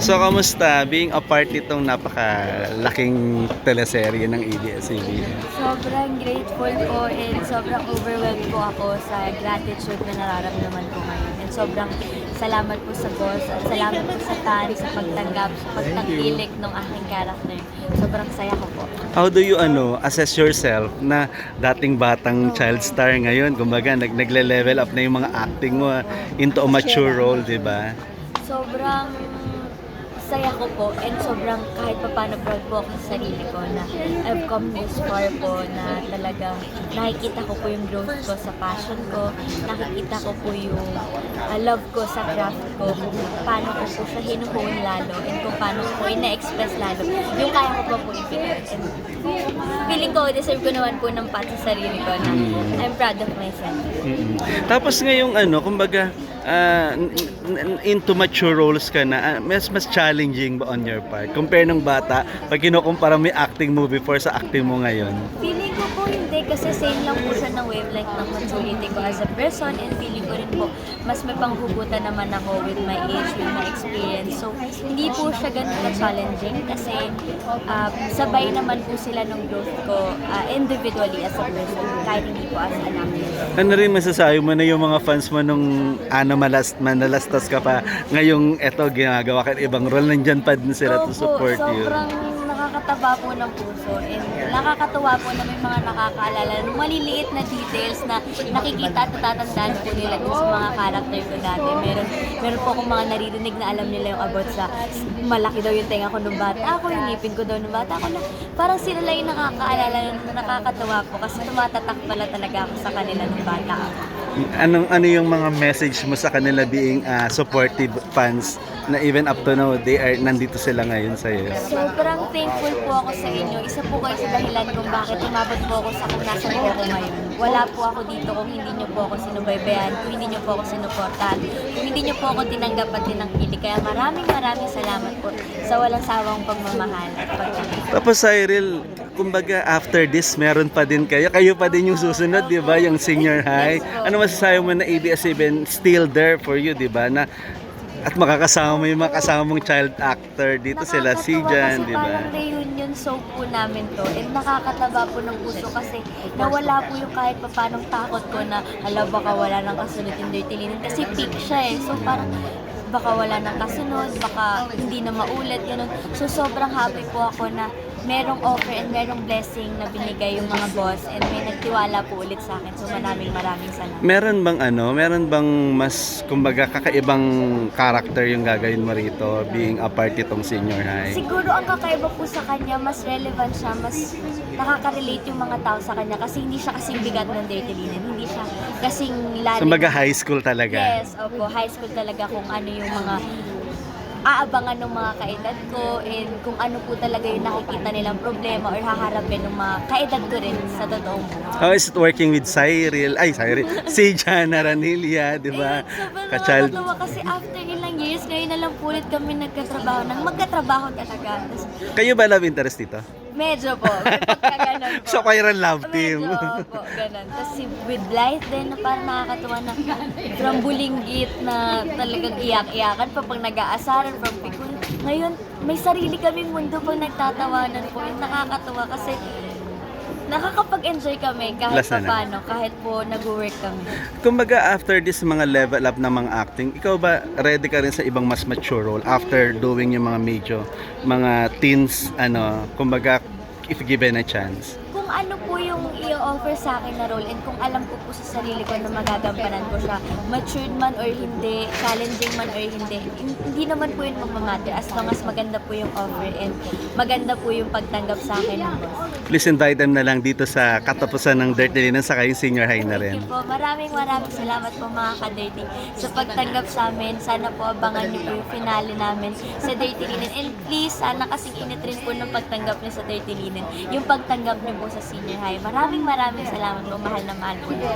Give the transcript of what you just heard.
So, kamusta being a part nitong napakalaking teleserye ng ABS-CBN? Sobrang grateful po and sobrang overwhelmed po ako sa gratitude na nararamdaman ko ngayon. And sobrang salamat po sa boss at salamat po sa tan sa pagtanggap, sa pagtangkilik ng aking character. Sobrang saya ko po. How do you ano assess yourself na dating batang child star ngayon? Kumbaga, nag nagle-level up na yung mga acting mo ah, into a mature role, di ba? Sobrang saya ko po and sobrang kahit pa paano proud po ako sa sarili ko na I've come this far po na talagang nakikita ko po yung growth ko sa passion ko, nakikita ko po yung uh, love ko sa craft ko, kung paano ko po siya hinuhon lalo and kung paano ko po ina-express lalo yung kaya ko pa po ibigay. And feeling ko, deserve ko naman po ng pat sa sarili ko na I'm proud of myself. Mm-mm. Tapos ngayong ano, kumbaga, ah, n- n- into mature roles ka na, ah, mas mas challenging ba on your part? Compare nung bata, pag kinukumpara mo yung acting mo before sa acting mo ngayon. Feeling ko po hindi kasi same lang po siya ng wavelength ng maturity ko as a person and feeling ko rin po mas may panghugutan naman ako with my age, with my experience. So, hindi po siya ganun ka-challenging kasi uh, sabay naman po sila ng growth ko uh, individually as a person kahit hindi po as an actress. Ano rin masasabi mo na yung mga fans mo nung ano malas, manalastas ka pa, ngayong eto ginagawa ka ibang role, nandyan pa din sila to Opo, support you. sobrang nakakataba po ng puso and nakakatuwa po na may mga nakakaalala ng maliliit na details na nakikita at natatandaan po nila dun sa mga character ko dati. Meron, meron po akong mga naririnig na alam nila yung about sa malaki daw yung tenga ko nung bata ako, yung ngipin ko daw nung bata ako na parang sila lang yung nakakaalala na nakakatuwa po kasi tumatatak pala talaga ako sa kanila nung bata ako. Anong ano yung mga message mo sa kanila being ah, supportive fans na even up to now they are nandito sila ngayon sa iyo. Sobrang thankful po ako sa inyo. Isa po kayo sa dahilan kung bakit umabot po ako sa kung nasan po ako ngayon. Wala po ako dito kung hindi niyo po ako sinubaybayan, kung hindi niyo po ako sinuportahan, kung hindi niyo po ako tinanggap at tinangkilik. Kaya maraming maraming salamat po sa walang sawang pagmamahal at. Tapos Cyril, kumbaga after this meron pa din kayo. Kayo pa din yung susunod, 'di ba? Yung senior high. Ano masasabi mo na ABS-CBN still there for you, 'di ba? Na at makakasama mo yung mga kasama mong child actor dito sila si Jan, 'di ba? parang reunion soap po namin to and nakakataba po ng puso kasi nawala po yung kahit papanong takot ko na hala baka wala nang kasunod yung Dirty Linen kasi peak siya eh so parang baka wala nang kasunod, baka hindi na maulit, ganun. So sobrang happy po ako na merong offer and merong blessing na binigay yung mga boss and may nagtiwala po ulit sa akin. So maraming maraming salamat. Meron bang ano, meron bang mas kumbaga kakaibang character yung gagawin mo rito being a part itong senior high? Siguro ang kakaiba po sa kanya, mas relevant siya, mas nakaka-relate yung mga tao sa kanya kasi hindi siya kasing bigat ng Dirty Linen. Hindi siya kasing lalim. Kumbaga high school talaga. Yes, opo. High school talaga kung ano yung mga aabangan ng mga kaedad ko and kung ano po talaga yung nakikita nilang problema or haharapin ng mga kaedad ko rin sa totoong buhay. How is it working with Cyril? Ay, Cyril. Si Jana Ranilla, di ba? Eh, sobrang Ka-child. nakakatawa kasi after ilang years, ngayon na lang po ulit kami nagkatrabaho ng magkatrabaho talaga. Tapos, Kayo ba love interest dito? Medyo po, may pagkaganon po. So, kayo rin love team. Medyo po, ganun. Tapos si with Blythe din, na parang nakakatuwa na from bulinggit na talagang iyak-iyakan pa pag nag-aasaran from pikun. Ngayon, may sarili kaming mundo pag nagtatawanan po. Yung nakakatuwa kasi nakakapag-enjoy kami kahit Last na pa lang. paano, kahit po nag-work kami. Kumbaga, after this mga level up na mga acting, ikaw ba ready ka rin sa ibang mas mature role after doing yung mga medyo, mga teens, ano, kumbaga, if given a chance? kung ano po yung i-offer sa akin na role and kung alam ko po sa sarili ko na magagampanan ko siya, matured man or hindi, challenging man or hindi, hin- hindi naman po yun magmamatter as long as maganda po yung offer and maganda po yung pagtanggap sa akin ng boss. Please invite them na lang dito sa katapusan ng Dirty Linen sa kayong senior high na rin. Thank you po. Maraming maraming salamat po mga ka-dirty sa pagtanggap sa amin. Sana po abangan niyo po yung finale namin sa Dirty Linen. And please, sana kasing init rin po ng pagtanggap niyo sa Dirty Linen. Yung pagtanggap niyo po sa senior high. Maraming maraming salamat po. Mahal na mahal po. niyo.